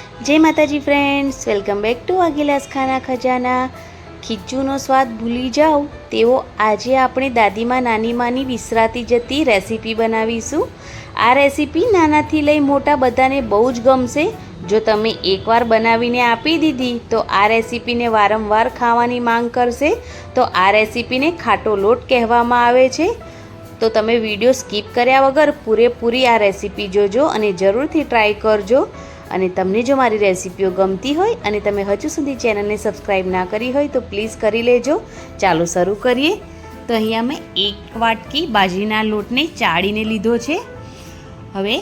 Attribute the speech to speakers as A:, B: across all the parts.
A: જય માતાજી friends welcome back to અગિલાસ ખાના ખજાના. ખીચુનો સ્વાદ ભૂલી જાઓ તેવો આજે આપણે દાદીમાં નાનીમાંની વિસરાતી જતી રેસીપી બનાવીશું. આ રેસીપી નાનાથી લઈ મોટા બધાને બહુ જ ગમશે. જો તમે એકવાર બનાવીને આપી દીધી, તો આ રેસીપીને વારંવાર ખાવાની માંગ કરશે. તો આ રેસીપીને ખાટો લોટ કહેવામાં આવે છે. તો તમે વીડિયો સ્કીપ કર્યા વગર પૂરેપૂરી આ રેસીપી જોજો અને જરૂરથી ટ્રાય કરજો. અને તમને જો મારી રેસીપીઓ ગમતી હોય અને તમે હજુ સુધી ચેનલને સબસ્ક્રાઈબ ના કરી હોય તો પ્લીઝ કરી લેજો. ચાલો શરૂ કરીએ. તો અહીંયા મેં એક વાટકી બાજરીના લોટને ચાળીને લીધો છે. હવે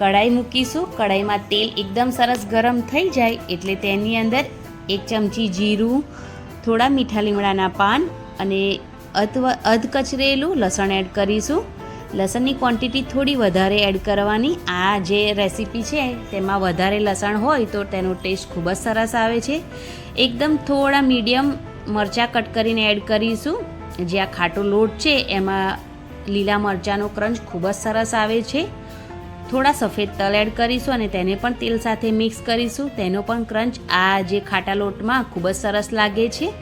A: કઢાઈ મૂકીશું. કઢાઈમાં તેલ એકદમ સરસ ગરમ થઈ જાય એટલે તેની અંદર એક ચમચી જીરું, થોડા મીઠા લીમડાના પાન અને અધ અધ કચરેલું લસણ એડ કરીશું. લસણની ક્વોન્ટિટી થોડી વધારે એડ કરવાની. આ જે રેસીપી છે, તેમાં વધારે લસણ હોય તો તેનો ટેસ્ટ ખૂબ જ સરસ આવે છે. એકદમ થોડા મીડિયમ મરચાં કટ કરીને એડ કરીશું. જે આ ખાટો લોટ છે, એમાં લીલા મરચાંનો ક્રંચ ખૂબ જ સરસ આવે છે. થોડા સફેદ તલ એડ કરીશું અને તેને પણ તેલ સાથે મિક્સ કરીશું. તેનો પણ ક્રંચ આ જે ખાટા લોટમાં ખૂબ જ સરસ લાગે છે.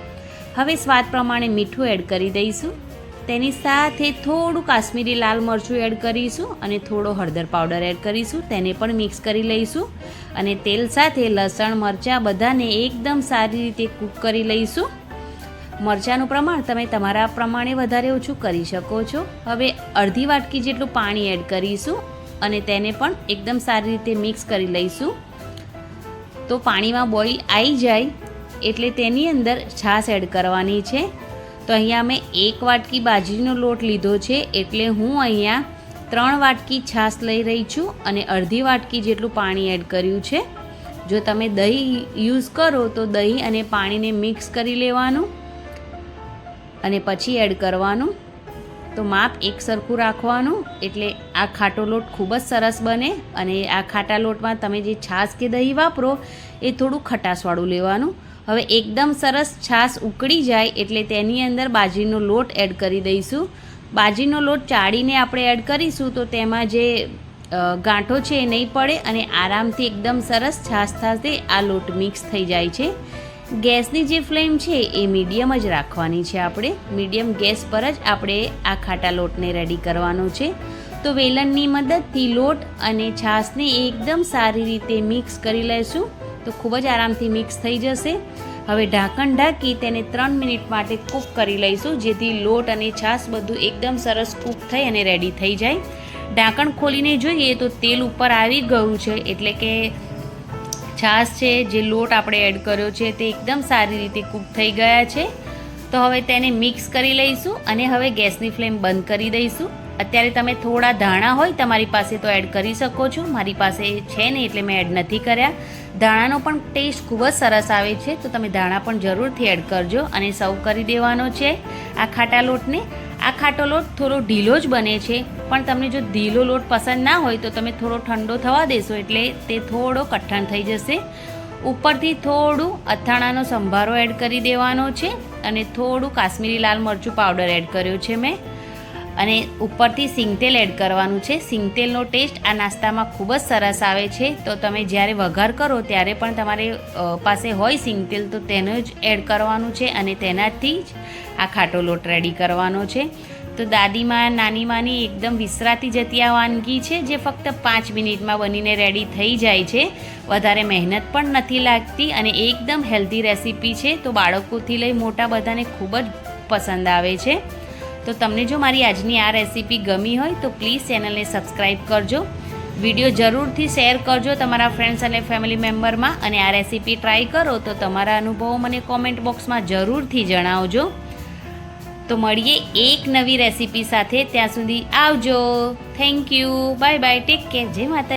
A: હવે સ્વાદ પ્રમાણે મીઠું એડ કરી દઈશું. તેની સાથે થોડું કાશ્મીરી લાલ મરચું એડ કરીશું અને થોડો હળદર પાવડર એડ કરીશું. તેને પણ મિક્સ કરી લઈશું અને તેલ સાથે લસણ, મરચાં બધાને એકદમ સારી રીતે કૂક કરી લઈશું. મરચાંનું પ્રમાણ તમે તમારા પ્રમાણે વધારે ઓછું કરી શકો છો. હવે અડધી વાટકી જેટલું પાણી એડ કરીશું અને તેને પણ એકદમ સારી રીતે મિક્સ કરી લઈશું. તો પાણીમાં બોઇલ આવી જાય એટલે તેની અંદર છાશ એડ કરવાની છે. તો અહીંયા મેં એક વાટકી બાજરીનો લોટ લીધો છે એટલે હું અહીંયા ત્રણ વાટકી છાશ લઈ રહી છું અને અડધી વાટકી જેટલું પાણી એડ કર્યું છે. જો તમે દહીં યુઝ કરો તો દહીં અને પાણીને મિક્સ કરી લેવાનું અને પછી એડ કરવાનું. તો માપ એક સરખું રાખવાનું એટલે આ ખાટો લોટ ખૂબ જ સરસ બને અને આ ખાટા લોટમાં તમે જે છાશ કે દહીં વાપરો એ થોડું ખટાશવાળું લેવાનું. હવે એકદમ સરસ છાશ ઉકળી જાય એટલે તેની અંદર બાજરીનો લોટ એડ કરી દઈશું. બાજરીનો લોટ ચાળીને આપણે એડ કરીશું તો તેમાં જે ગાંઠો છે એ નહીં પડે અને આરામથી એકદમ સરસ છાશ થાશે, આ લોટ મિક્સ થઈ જાય છે. ગેસની જે ફ્લેમ છે એ મીડિયમ જ રાખવાની છે આપણે. મીડિયમ ગેસ પર જ આપણે આ ખાટા લોટને રેડી કરવાનો છે. તો વેલણની મદદથી લોટ અને છાશને એકદમ સારી રીતે મિક્સ કરી લઈશું તો ખૂબ જ આરામથી મિક્સ થઈ જશે. હવે ઢાંકણ ઢાંકી તેને ત્રણ મિનિટ માટે કૂક કરી લઈશું, જેથી લોટ અને છાશ બધું એકદમ સરસ કૂક થઈ અને રેડી થઈ જાય. ઢાંકણ ખોલીને જોઈએ તો તેલ ઉપર આવી ગયું છે, એટલે કે છાશ છે, જે લોટ આપણે એડ કર્યો છે, તે એકદમ સારી રીતે કૂક થઈ ગયા છે. તો હવે તેને મિક્સ કરી લઈશું અને હવે ગેસની ફ્લેમ બંધ કરી દઈશું. અત્યારે તમે થોડા ધાણા હોય તમારી પાસે તો એડ કરી શકો છો. મારી પાસે છે ને એટલે મેં એડ નથી કર્યા. ધાણાનો પણ ટેસ્ટ ખૂબ જ સરસ આવે છે, તો તમે ધાણા પણ જરૂરથી એડ કરજો અને સર્વ કરી દેવાનો છે આ ખાટા લોટને. આ ખાટો લોટ થોડો ઢીલો જ બને છે, પણ તમને જો ઢીલો લોટ પસંદ ના હોય તો તમે થોડો ઠંડો થવા દેશો એટલે તે થોડો કઠણ થઈ જશે. ઉપરથી થોડું અથાણાનો સંભારો એડ કરી દેવાનો છે અને થોડું કાશ્મીરી લાલ મરચું પાવડર એડ કર્યો છે મેં. અને ઉપરથી સિંગતેલ એડ કરવાનું છે. સિંગતેલનો ટેસ્ટ આ નાસ્તામાં ખૂબ જ સરસ આવે છે. તો તમે જ્યારે વઘાર કરો ત્યારે પણ તમારે પાસે હોય સિંગતેલ તો તેનો જ એડ કરવાનું છે અને તેનાથી જ આ ખાટો લોટ રેડી કરવાનો છે. તો દાદીમાં, નાનીમાંની એકદમ વિસરાતી જતી આ વાનગી છે જે ફક્ત પાંચ મિનિટમાં બનીને રેડી થઈ જાય છે. વધારે મહેનત પણ નથી લાગતી અને એકદમ હેલ્ધી રેસીપી છે. તો બાળકોથી લઈ મોટા બધાને ખૂબ જ પસંદ આવે છે. તો તમને જો મારી આજની આ રેસીપી ગમી હોય તો પ્લીઝ ચેનલને સબસ્ક્રાઈબ કરજો. વીડિયો જરૂરથી શેર કરજો તમારા ફ્રેન્ડ્સ અને ફેમિલી મેમ્બરમાં અને આ રેસીપી ટ્રાય કરો તો તમારા અનુભવો મને કોમેન્ટ બોક્સમાં જરૂરથી જણાવજો. તો મળીએ એક નવી રેસીપી સાથે ત્યાં સુધી આવજો. Thank you bye bye take care જય માતા